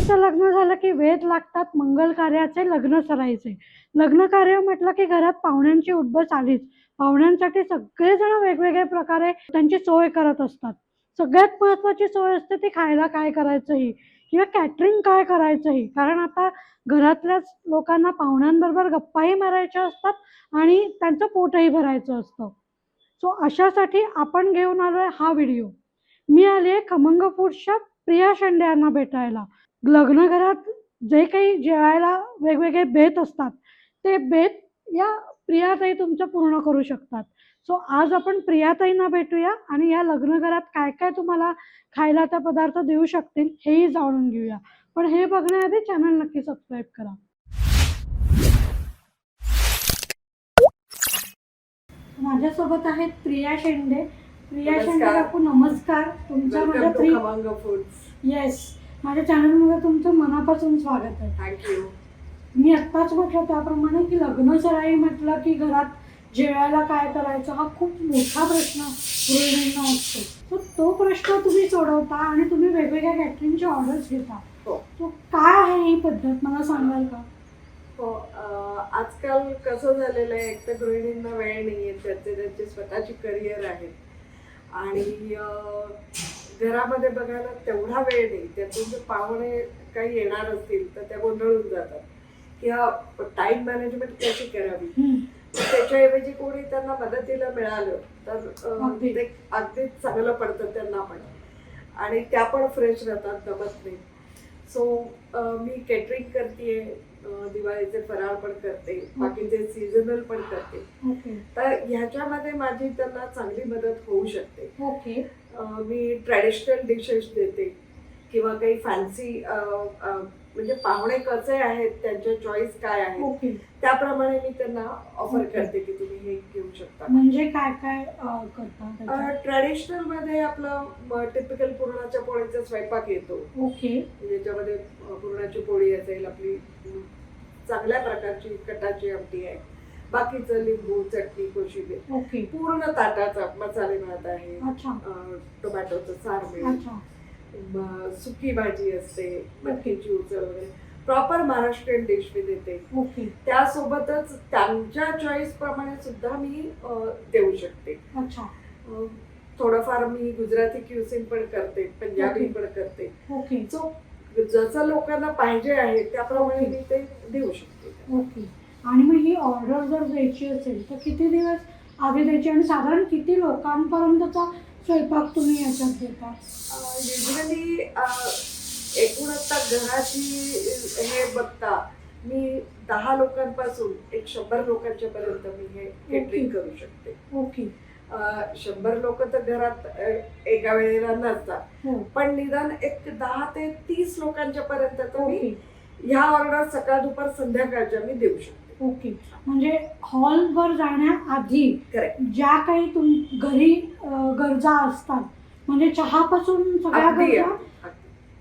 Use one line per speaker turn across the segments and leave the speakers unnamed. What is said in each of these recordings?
मुलीचं लग्न झालं की वेद लागतात मंगल कार्याचे लग्न सरायचे. लग्न कार्य म्हटलं की घरात पाहुण्यांची उठबस आलीच. पाहुण्यांसाठी सगळेजण वेगवेगळ्या प्रकारे त्यांची सोय करत असतात. सगळ्यात महत्त्वाची सोय असते ती खायला काय करायचं ही किंवा कॅटरिंग काय करायचं ही कारण आता घरातल्याच लोकांना पाहुण्यांबरोबर गप्पाही मारायच्या असतात आणि त्यांचं पोटही भरायचं असतं. सो अशासाठी आपण घेऊन आलोय हा व्हिडिओ. मी आली आहे खमंग फूड्सच्या प्रिया शेंडे यांना भेटायला. लग्नघरात जे काही जेवायला वेगवेगळे बेत असतात ते बेत या प्रियाताई तुमचं पूर्ण करू शकतात. सो आज आपण प्रियाताईंना भेटूया आणि या लग्नघरात काय काय तुम्हाला खायला त्या पदार्थ देऊ शकतील हेही जाणून घेऊया. पण हे बघण्याआधी चॅनल नक्की सबस्क्राईब करा. माझ्यासोबत आहेत प्रिया शेंडे. प्रिया. शेंडे काकू नमस्कार. तुमचं माझ्या
वेलकम टू
प्रिय
खमंग फूड्स
येस माझ्या चॅनलमध्ये तुमचं मनापासून स्वागत आहे.
थँक्यू
मी आत्ताच म्हटलं त्याप्रमाणे की लग्न सराई म्हटलं की घरात जेवायला काय करायचं हा खूप मोठा प्रश्न गृहिणींना असतो. तर तो प्रश्न तुम्ही सोडवता आणि तुम्ही वेगवेगळ्या कॅटरिंगचे ऑर्डर्स घेता.
हो.
तो काय आहे ही पद्धत? मला सांगाल का?
हो आजकाल कसं झालेलं आहे एक तर गृहिणींना वेळ नाही आहे त्याचे त्यांचे स्वतःची करिअर आहे. आणि घरामध्ये बघायला तेवढा वेळ नाही. त्यातून जर पाहुणे काही येणार असतील तर त्या गोंधळून जातात. किंवा टाईम मॅनेजमेंट कशी करावी. त्याच्याऐवजी कोणी त्यांना मदतीला मिळालं तर. ते अगदीच चांगलं पडतं त्यांना पण. आणि त्या पण फ्रेश राहतात दमत नाही. सो मी केटरिंग करते दिवाळीचे फराळ पण करते बाकीचे सीझनल पण करते. तर ह्याच्यामध्ये माझी त्यांना चांगली मदत होऊ शकते.
ओके.
मी ट्रॅडिशनल डिशेस देते किंवा काही फॅन्सी म्हणजे पाहुणे कसे आहेत त्यांच्या चॉईस काय आहे
ओके.
त्याप्रमाणे मी त्यांना ऑफर
Okay.
करते की तुम्ही हे घेऊ शकता.
म्हणजे काय काय अं, करता त्याच्यात?
ट्रॅडिशनलमध्ये आपलं टिपिकल पुरणाच्या पोळीचा स्वयंपाक येतो.
ओके.
ज्याच्यामध्ये अ, पुरणाची पोळी असेल आपली अम, चांगल्या प्रकारची कटाची आमटी आहे. बाकीचं लिंबू चटणी कोशिंबीर.
ओके.
पूर्ण ताटाचा मसाले भात आहे.
अच्छा.
अ, टोमॅटोचं सार मिळेल.
अच्छा.
म, सुकी भाजी असते मटकीची उसळ वगैरे. प्रॉपर महाराष्ट्रीयन डिश मी देते
ओके.
त्यासोबतच त्यांच्या चॉईस प्रमाणे सुद्धा मी देऊ शकते. थोडंफार मी गुजराती क्युसिन पण करते पंजाबी. पण करते.
ओके.
सो जसं लोकांना पाहिजे आहे त्याप्रमाणे मी ते देऊ शकते.
ओके. आणि मग ही ऑर्डर जर द्यायची असेल तर किती दिवस आधी द्यायची? आणि साधारण किती लोकांपर्यंतचा स्वयंपाक तुम्ही याच्यात देता.
युजली एकूण आता घराची हे बघता मी दहा लोकांपासून एक शंभर लोकांच्या पर्यंत मी हे केटरिंग. करू शकते.
ओके.
शंभर लोक तर घरात एका वेळेला नसतात.
हो.
पण निदान एक दहा ते तीस लोकांच्या पर्यंत तर मी ह्या ऑर्डर सकाळ दुपार संध्याकाळच्या मी देऊ शकते.
ओके म्हणजे हॉलवर जाण्याआधी
करेक्ट
ज्या काही तुम घरी अं, गरजा असतात म्हणजे चहापासून सगळ्या
अगदी
गरजा.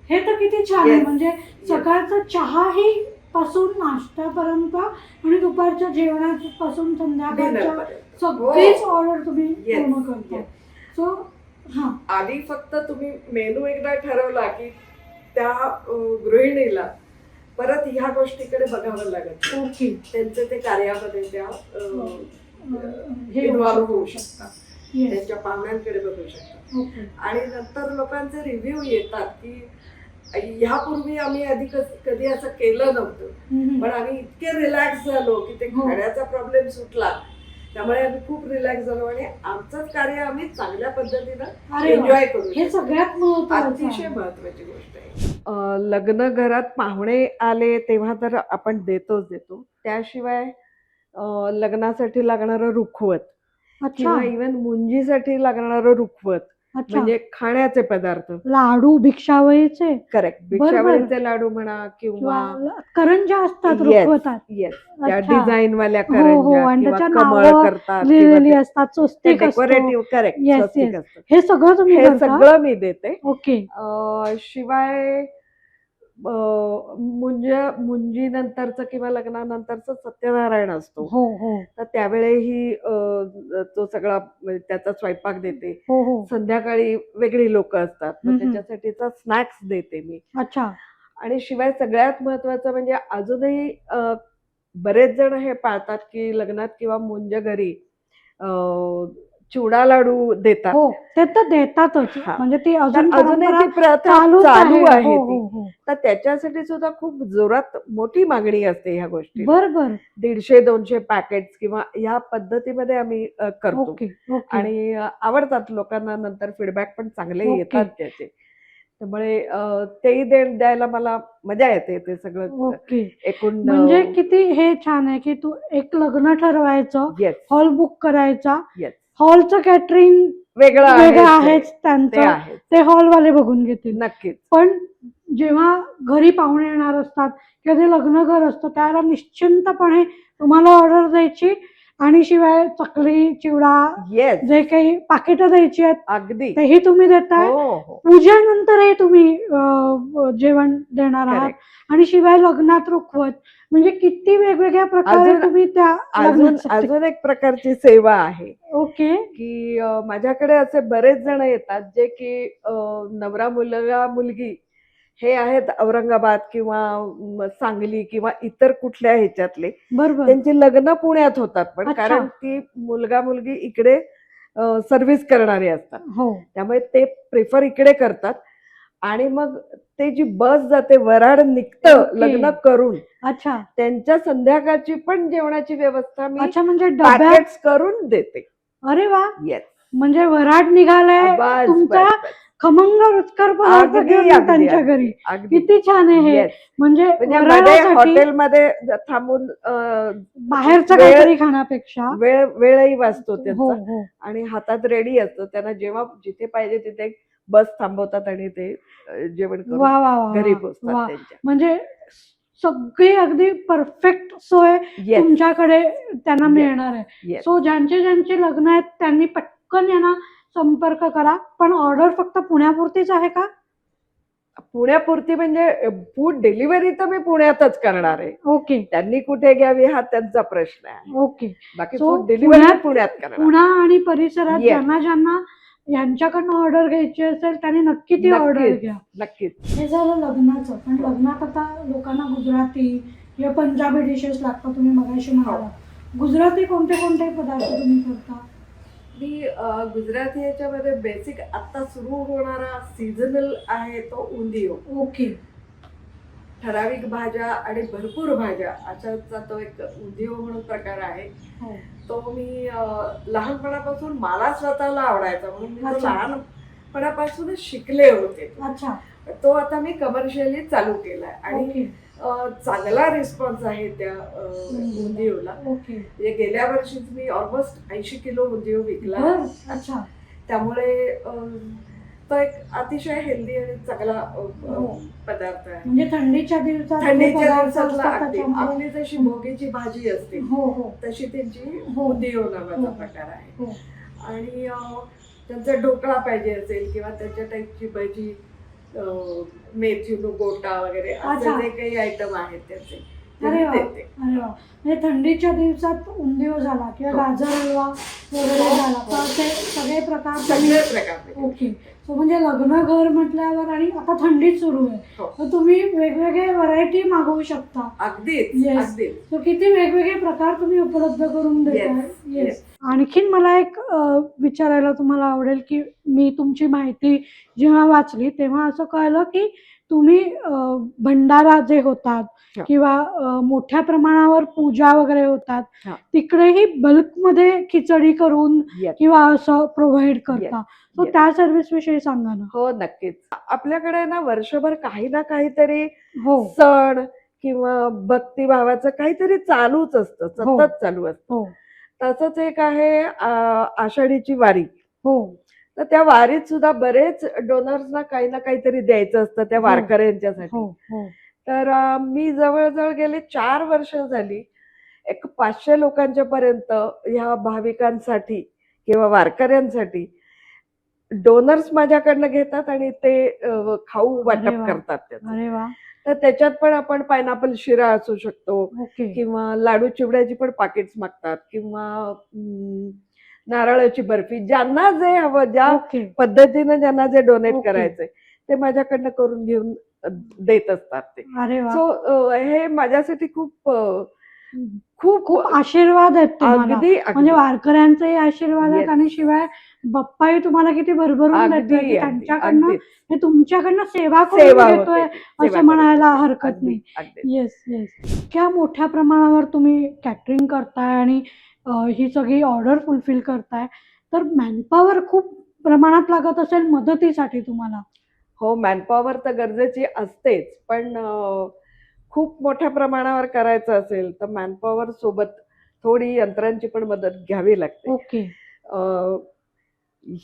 हे तर किती छान आहे
Yes.
म्हणजे सकाळचा चहाही पासून नाश्त्यापर्यंत आणि दुपारच्या जेवणापासून संध्याकाळच्या. सगळीच
हो.
ऑर्डर तुम्ही
Yes,
पूर्ण करता
yes.
सो हा
आधी फक्त तुम्ही मेनू एकदा ठरवला की त्या अ, गृहिणीला परत ह्या गोष्टीकडे बघावं लागत.
ओके
त्यांचे ते कार्यामध्ये त्या
हो. हे
इन्व्हॉल्व्ह होऊ शकतात. त्यांच्या पाहुण्यांकडे बघू शकतात आणि नंतर लोकांचे रिव्ह्यू येतात की ह्यापूर्वी आम्ही आधी कधी असं केलं नव्हतं. पण आम्ही इतके रिलॅक्स झालो की ते
हो.
खाण्याचा प्रॉब्लेम सुटला त्यामुळे आम्ही खूप रिलॅक्स झालो आणि आमचंच कार्य आम्ही चांगल्या पद्धतीनं. एन्जॉय करू
हे. सगळ्यात महत्वाचं
अतिशय. महत्वाची गोष्ट आहे लग्न घरात पाहुणे आले तेव्हा तर आपण देतोच देतो त्याशिवाय लग्नासाठी लागणारं रुखवत
अच्छा
किंवा इव्हन मुंजीसाठी लागणारं रुखवत म्हणजे खाण्याचे पदार्थ.
लाडू भिक्षावळीचे?
करेक्ट. भिक्षावळीचे लाडू म्हणा किंवा
करंजा असतात. रुखवतात.
त्या. डिझाईन वाल्या
हो, हो,
किंवा
त्याच्या
कमळ करतात
लिहिलेली असतात स्वस्तिक.
डेकोरेटिव्ह करेक्ट
हे सगळं तुम्ही
हे सगळं मी देते.
ओके.
शिवाय मुंज मुंजी नंतरचं किंवा लग्नानंतरचं सत्यनारायण असतो.
हो हो.
तर त्यावेळेही तो सगळा म्हणजे त्याचा स्वयंपाक देते.
हो हो.
संध्याकाळी वेगळी लोक असतात. मग. त्याच्यासाठीचा स्नॅक्स देते मी.
अच्छा.
आणि शिवाय सगळ्यात महत्वाचं म्हणजे अजूनही बरेच जण हे पाळतात की लग्नात किंवा मुंज घरी चिवडा लाडू देतात.
हो ते तर देतातच.
हा.
म्हणजे ती अजून
अजूनही प्रथा चालू
आहे.
आहे
हो,
ती.
हो, हो.
तर त्याच्यासाठी सुद्धा खूप जोरात मोठी मागणी असते ह्या गोष्टी
बर बर
दीडशे दोनशे पॅकेट्स किंवा ह्या पद्धतीमध्ये आम्ही करतो. आणि आवडतात लोकांना नंतर फीडबॅक पण चांगले. येतात त्याचे. त्यामुळे तेही द्यायला मला मजा येते ते सगळं एकूण
म्हणजे किती हे छान आहे की तू एक लग्न ठरवायचं हॉल बुक करायचा हॉलचं कॅटरिंग
वेगळं
वेगळं
आहे
आहेच
ते
त्यांचं ते हॉलवाले बघून घेतील.
नक्कीच.
पण जेव्हा घरी पाहुणे येणार असतात किंवा ते लग्न घर असतं त्यावेळेला निश्चिंतपणे तुम्हाला ऑर्डर द्यायची आणि शिवाय चकली चिवडा जे काही पाकिटं द्यायची आहेत
अगदी.
तेही तुम्ही देताय.
हो हो.
पूजेनंतरही तुम्ही जेवण देणार आहात. आणि शिवाय लग्नात रुखवत म्हणजे किती वेगवेगळ्या प्रकारे
अजून-
तुम्ही त्या
अजून
लग्नासाठी-
अजून एक प्रकारची सेवा आहे.
ओके.
की अ, माझ्याकडे असे बरेच जण येतात जे की अ, नवरा मुलगा मुलगी हे आहेत औरंगाबाद किंवा म, सांगली किंवा इतर कुठल्या ह्याच्यातले.
बरोबर.
त्यांची लग्न पुण्यात होतात पण
अच्छा.
कारण की मुलगा मुलगी इकडे सर्व्हिस करणारे असतात.
हो.
त्यामुळे ते प्रेफर इकडे करतात. आणि मग ते जी बस जाते वराड निघतं. लग्न करून.
अच्छा.
त्यांच्या संध्याकाळची पण जेवणाची व्यवस्था मी
अच्छा म्हणजे
करून देते.
अरे वा.
येस
म्हणजे वराड निघालाय
बस
तुमचा
बस, बस.
खमंग रुचकर पदार्थ
अगदी,
घेऊन
अगदी,
त्यांच्या
अगदी,
घरी.
अगदी.
किती छान आहे हे.
Yes.
म्हणजे
म्हणजे मध्ये हॉटेलमध्ये ज- थांबून अं,
बाहेरचं
वेळ-
काहीतरी खाण्यापेक्षा.
वेळ वेळही वाचतो
हो
त्यांचा.
हो.
आणि हातात रेडी असतो. त्यांना जेव्हा जिथे पाहिजे तिथे बस थांबवतात आणि ते जेवण करून घरी. पोहोचतात त्यांच्या.
म्हणजे सगळी अगदी परफेक्ट सोय तुमच्याकडे त्यांना. मिळणार आहे. सो ज्यांचे ज्यांचे लग्न आहेत त्यांनी पटकन यांना संपर्क करा. पण ऑर्डर फक्त पुण्यापुरतीच आहे का?
पुण्यापुरती म्हणजे फूड डिलिव्हरी तर मी पुण्यातच करणार आहे.
ओके.
त्यांनी कुठे घ्यावी हा त्यांचा प्रश्न आहे.
ओके.
बाकी फूड डिलिव्हरी
पुण्यात-
पुण्यात करणार
पुणा आणि परिसरात. ज्यांना ज्यांना यांच्याकडनं ऑर्डर घ्यायची असेल त्यांनी नक्की ती ऑर्डर
नक्कीच.
घ्या.
नक्कीच.
हे झालं लग्नाचं. पण लग्नात आता लोकांना गुजराती किंवा पंजाबी डिशेस लागतात तुम्ही मगाशी म्हणाला. गुजराती कोणते कोणते पदार्थ तुम्ही करता?
मी अ, गुजराती याच्यामध्ये बेसिक आता सुरू होणारा सीझनल आहे तो उंदियो
ओके.
ठराविक भाज्या आणि भरपूर भाज्या अशाचा तो एक उंदियो म्हणून प्रकार आहे.
हो.
तो मी लहानपणापासून मला स्वतःला आवडायचा. म्हणून मी तो. लहानपणापासूनच शिकले होते
अच्छा.
तो आता मी कमर्शियली चालू केलाय. आणि चांगला रिस्पॉन्स आहे त्या उंदियोला म्हणजे गेल्या वर्षीच मी ऑलमोस्ट ऐंशी किलो उंदियो विकला.
अच्छा.
त्यामुळे तो एक अतिशय हेल्दी आणि चांगला
हो.
पदार्थ आहे
म्हणजे थंडीच्या दिवसात
थंडीच्या दिवसातला अगदी आपली जशी भोगीची भाजी असते
हो हो
तशी त्यांची
हो.
उंदियो नावाचा
हो.
प्रकार आहे
हो
आणि त्यांचा ढोकळा पाहिजे असेल किंवा त्याच्या टाईपची भजी मेथी गोटा वगैरे असे. जे काही आयटम आहेत त्याचे
अरे वा
देते
अरे वा म्हणजे थंडीच्या दिवसात उंदिओ झाला किंवा
हो.
गाजर हलवा वगैरे
हो,
झाला. तर ते सगळे प्रकार तुम्ही
सगळे प्रकार देते.
ओके सो म्हणजे लग्न घर म्हटल्यावर आणि आता थंडीत सुरू आहे
हो.
तर तुम्ही वेगवेगळे व्हरायटी मागवू शकता
अगदीच
Yes.
अगदीच
सो किती वेगवेगळे प्रकार तुम्ही उपलब्ध करून
Yes,
येस. आणखीन मला एक अ, विचारायला तुम्हाला आवडेल की मी तुमची माहिती जेव्हा वाचली तेव्हा असं कळलं की तुम्ही भंडारा जे होतात
हा.
किंवा मोठ्या प्रमाणावर पूजा वगैरे होतात
हा.
तिकडेही बल्कमध्ये खिचडी करून. किंवा असं प्रोव्हाइड करता सो. त्या सर्व्हिस विषयी सांगा ना
हो नक्कीच आपल्याकडे ना वर्षभर काही ना काहीतरी
हो
सण किंवा भक्तिभावाचं काहीतरी चालूच असतं
हो.
सतत चालू असतं तसंच एक आहे आषाढीची वारी
हो
तर त्या वारीत सुद्धा बरेच डोनर्सना काही ना काहीतरी द्यायचं असतं त्या
हो.
वारकऱ्यांच्यासाठी
हो हो.
तर मी जवळजवळ गेले चार वर्ष झाली एक पाचशे लोकांच्या पर्यंत ह्या भाविकांसाठी किंवा वारकऱ्यांसाठी डोनर्स माझ्याकडनं घेतात आणि ते खाऊ वाटप. करतात त्याचं. तर त्याच्यात पण आपण पायनॅपल शिरा असू शकतो किंवा लाडू चिवड्याची पण पाकिट्स मागतात किंवा नारळाची बर्फी ज्यांना जे हवं ज्या पद्धतीनं ज्यांना जे डोनेट. करायचंय ते माझ्याकडनं करून घेऊन देत असतात ते. सो हे माझ्यासाठी खूप खूप
खूप आशीर्वाद आहेत
अगदी
म्हणजे वारकऱ्यांचाही आशीर्वाद आहेत. आणि शिवाय बाप्पाही तुम्हाला किती भरभरून त्यांच्याकडनं हे तुमच्याकडनं सेवा
सेवा
घेतोय
सेवा
असं. म्हणायला हरकत नाही. येस येस इतक्या मोठ्या प्रमाणावर तुम्ही कॅटरिंग करताय आणि ही सगळी ऑर्डर फुलफिल करताय. तर मॅनपॉवर खूप प्रमाणात लागत असेल मदतीसाठी तुम्हाला.
हो मॅनपॉवर तर गरजेची असतेच पण खूप मोठ्या प्रमाणावर करायचं असेल तर मॅनपॉवर सोबत थोडी यंत्रांची पण मदत घ्यावी लागते.
ओके.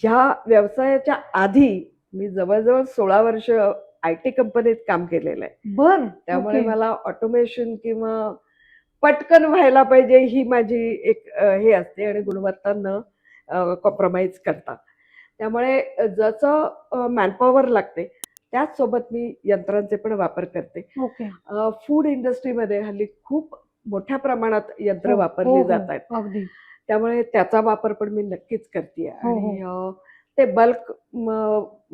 ह्या व्यवसायाच्या आधी मी जवळजवळ सोळा वर्ष आय टी कंपनीत काम केलेलं आहे.
बर
त्यामुळे. मला ऑटोमेशन किंवा पटकन व्हायला पाहिजे ही माझी एक हे असते आणि गुणवत्ता न कॉम्प्रोमाइज करता त्यामुळे जसं मॅनपॉवर लागते त्याचसोबत मी यंत्रांचे पण वापर करते.
ओके
फूड इंडस्ट्रीमध्ये हल्ली खूप मोठ्या प्रमाणात यंत्र
हो,
वापरली
हो,
जात
हो,
आहेत.
अगदी.
त्यामुळे त्याचा वापर पण मी नक्कीच करते. आणि ते बल्क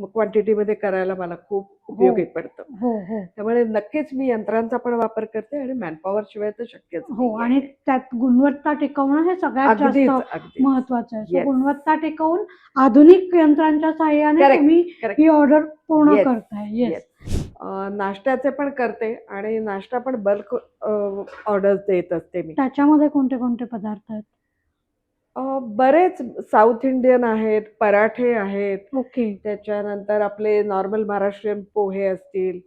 क्वांटिटीमध्ये करायला मला खूप उपयोगी पडतं.
हो हो.
त्यामुळे नक्कीच मी यंत्रांचा पण वापर करते आणि मॅनपॉवर शिवाय तर शक्यच
हो. आणि त्यात गुणवत्ता टिकवणं हे सगळ्यात जास्त महत्वाचं आहे. गुणवत्ता टिकवून आधुनिक यंत्रांच्या साहाय्याने तुम्ही. ही ऑर्डर पूर्ण करताय. येस
नाश्त्याचे पण करते आणि नाश्ता पण बल्क ऑर्डर देत असते मी.
त्याच्यामध्ये कोणते कोणते पदार्थ आहेत?
बरेच साऊथ इंडियन आहेत पराठे आहेत.
ओके.
त्याच्यानंतर आपले नॉर्मल महाराष्ट्रीयन पोहे असतील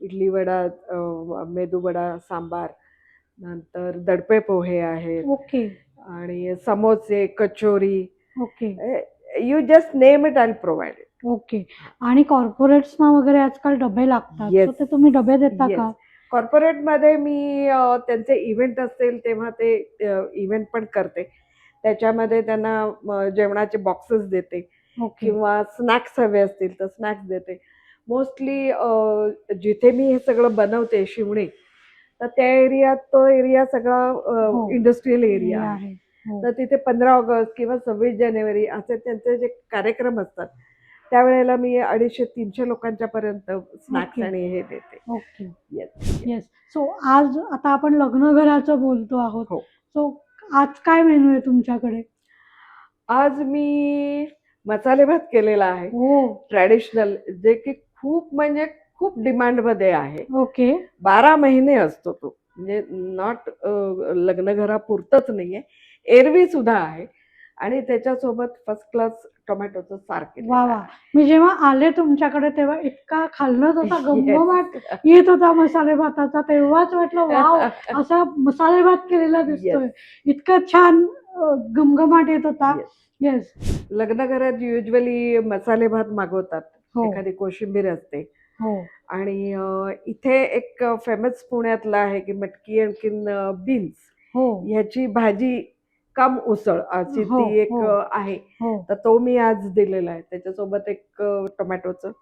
इडली वडा अ, मेदू वडा सांबार. नंतर दडपे पोहे आहेत.
ओके.
आणि समोसे kachori.
Okay.
You just name it I provide it
okay. आणि कॉर्पोरेट्सना वगैरे आजकाल डबे लागतात.
Yes.
So ते तुम्ही डबे देता
Yes.
का?
कॉर्पोरेटमध्ये मी अ, त्यांचे इव्हेंट असतील तेव्हा ते इव्हेंट पण करते. त्याच्यामध्ये त्यांना जेवणाचे बॉक्सेस देते किंवा स्नॅक्स हवे असतील तर स्नॅक्स देते मोस्टली जिथे मी हे सगळं बनवते शिवणे तर त्या एरियात तो एरिया सगळा
हो.
इंडस्ट्रीयल
हे
एरिया आहे
आहे हो.
तर तिथे पंधरा ऑगस्ट किंवा सव्वीस जानेवारी असे त्यांचे जे कार्यक्रम असतात त्यावेळेला मी अडीचशे तीनशे लोकांच्या पर्यंत स्नॅक्स. आणि हे देते.
येस सो आज आता आपण लग्न घराचं बोलतो आहोत
हो.
सो आज काय मेनू आहे तुमच्याकडे?
आज मी मसाले भात केलेला आहे.
हो.
ट्रॅडिशनल जे की खूप म्हणजे खूप डिमांडमध्ये आहे.
ओके.
बारा महिने असतो तो. म्हणजे नॉट लग्न घरापुरतच नाहीये. एरवी सुद्धा आहे. आणि त्याच्यासोबत फर्स्ट क्लास टोमॅटोचं सार
वा वा. मी जेव्हा आले तुमच्याकडे तेव्हा इतका खाल्लं तसा गमगमाट. येत होता मसाले भाताचा तेव्हाच वाटलं वाव असा मसाले भात केलेला दिसतोय. इतकं छान अं, घमघमाट येत होता. येस
लग्न घरात युजली मसाले भात मागवतात
हो.
एखादी कोशिंबीर असते.
हो.
आणि इथे एक फेमस पुण्यातला आहे की मटकी आणखीन बीन्स
हो.
ह्याची भाजी कम उसळ अशी
हो,
ती एक
हो.
आहे.
हो.
तर तो मी आज दिलेला आहे. त्याच्यासोबत एक टोमॅटोचं.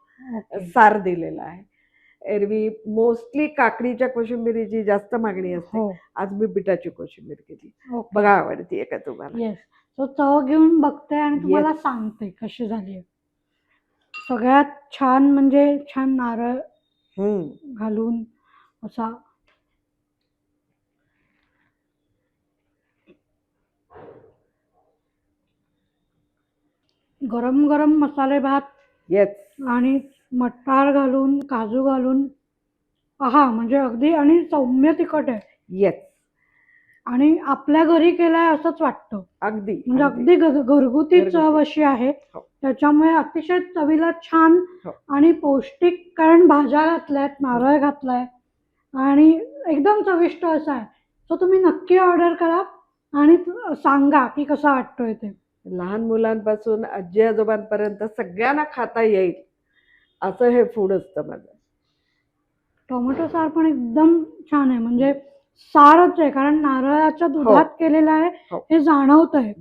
सार दिलेलं आहे. एरवी मोस्टली काकडीच्या कोशिंबिरीची जास्त मागणी असते.
हो.
आज मी बिटाची कोशिंबीर केली.
ओके.
बघा आवडतीये का तुम्हाला?
येस सो चव घेऊन बघते आणि तुम्हाला सांगते कशी झाली सगळ्यात छान म्हणजे छान नारळ
हम्म.
घालून असा गरम गरम मसाले भात.
येस
आणि मटार घालून काजू घालून. आहा म्हणजे अगदी आणि सौम्य तिखट आहे.
येस
आणि आपल्या घरी केलाय असंच वाटतं.
अगदी
म्हणजे
अगदी.
घरगुती. चव अशी आहे.
हो.
त्याच्यामुळे अतिशय चवीला छान
हो.
आणि पौष्टिक कारण भाज्या घातल्यात नारळ घातलाय. आणि एकदम चविष्ट असं आहे. सो तुम्ही नक्की ऑर्डर करा आणि सांगा की कसा वाटतोय ते.
लहान मुलांपासून आजी आजोबांपर्यंत सगळ्यांना खाता येईल. असं हे फूड असतं माझं.
टोमॅटो सार पण एकदम छान आहे. म्हणजे सारच आहे कारण नारळाच्या दुधात केलेलं आहे
हो.
हे जाणवत आहे.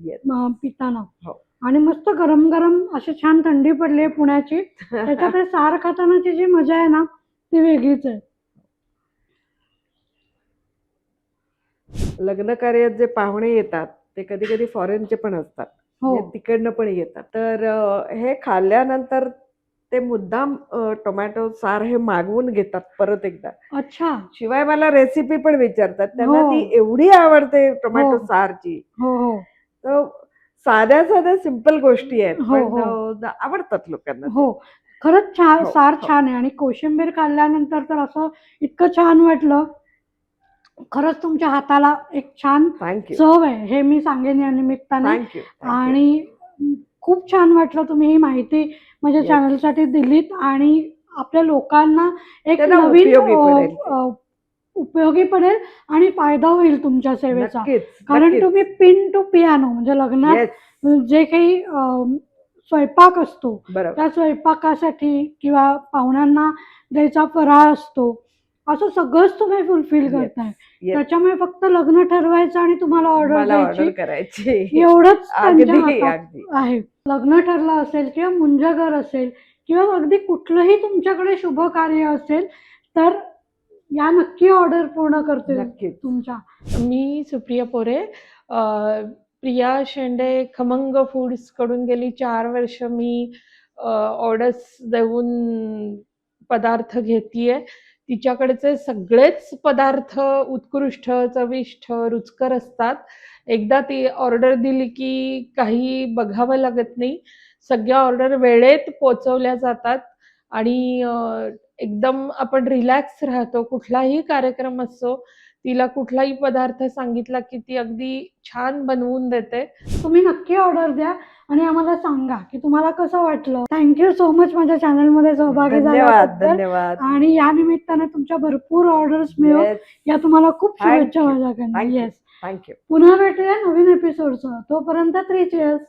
पिताना.
हो.
आणि मस्त गरम गरम अशी छान थंडी पडली आहे पुण्याची. त्याच्यात हे सार खातानाची जी मजा आहे ना ती वेगळीच आहे.
लग्न कार्यात जे पाहुणे येतात ते कधी कधी फॉरेनचे पण असतात.
हो
तिकडनं पण येतात. तर हे खाल्ल्यानंतर ते मुद्दाम टोमॅटो सार हे मागवून घेतात परत एकदा.
अच्छा.
शिवाय मला रेसिपी पण विचारतात. त्यांना
हो.
ती एवढी आवडते टोमॅटो
हो.
सारची.
हो हो.
तर साध्या साध्या सिंपल गोष्टी आहेत.
हो, हो.
आवडतात लोकांना
हो. खरंच छान
हो,
सार
हो.
छान आहे. आणि कोशिंबीर खाल्ल्यानंतर तर असं इतकं छान वाटलं. खरंच तुमच्या हाताला एक छान
थँक्यू
चव आहे हे मी सांगेन या निमित्ताने.
थँक्यू
आणि खूप छान वाटलं तुम्ही ही माहिती माझ्या
Yes.
चॅनलसाठी दिलीत आणि आपल्या लोकांना एक
त्यांना
नवीन
उपयोगी पडेल.
अ, उपयोगी पडेल आणि फायदा होईल तुमच्या सेवेचा.
नक्कीच
कारण
नक्कीच.
तुम्ही पिन टू पियानो म्हणजे लग्नात
Yes,
जे काही स्वयंपाक असतो
बरोबर.
त्या स्वयंपाकासाठी किंवा पाहुण्यांना द्यायचा फराळ असतो असं सगळंच तुम्ही फुलफिल. करताय. त्याच्यामुळे फक्त लग्न ठरवायचं आणि तुम्हाला ऑर्डर
करायची.
एवढंच आहे. लग्न ठरलं असेल किंवा मुंजगर असेल किंवा अगदी कुठलंही तुमच्याकडे शुभ कार्य असेल तर या नक्की ऑर्डर पूर्ण करतील
नक्कीच.
तुमच्या.
मी सुप्रिया पोरे प्रिया शेंडे खमंग फूड्सकडून गेली चार वर्ष मी ऑर्डर्स देऊन पदार्थ घेतीये. तिच्याकडचे सगळेच पदार्थ उत्कृष्ट चविष्ट रुचकर असतात. एकदा ती ऑर्डर दिली की काही बघावं लागत नाही. सगळ्या ऑर्डर वेळेत पोचवल्या जातात आणि एकदम आपण रिलॅक्स राहतो. कुठलाही कार्यक्रम असो तिला कुठलाही पदार्थ सांगितला की ती अगदी छान बनवून देते.
तुम्ही नक्की ऑर्डर द्या आणि आम्हाला सांगा की तुम्हाला कसं वाटलं. थँक्यू सो मच माझ्या चॅनलमध्ये सहभागी
धन्यवाद
झाल्याबद्दल.
धन्यवाद.
आणि या निमित्ताने तुमच्या भरपूर ऑर्डर्स मिळो
Yes,
या तुम्हाला खूप
Thank
शुभेच्छा
you.
माझ्याकडनं.
Thank you.
Yes
you.
पुन्हा भेटूया नवीन एपिसोडचं तोपर्यंत थ्री चेअर्स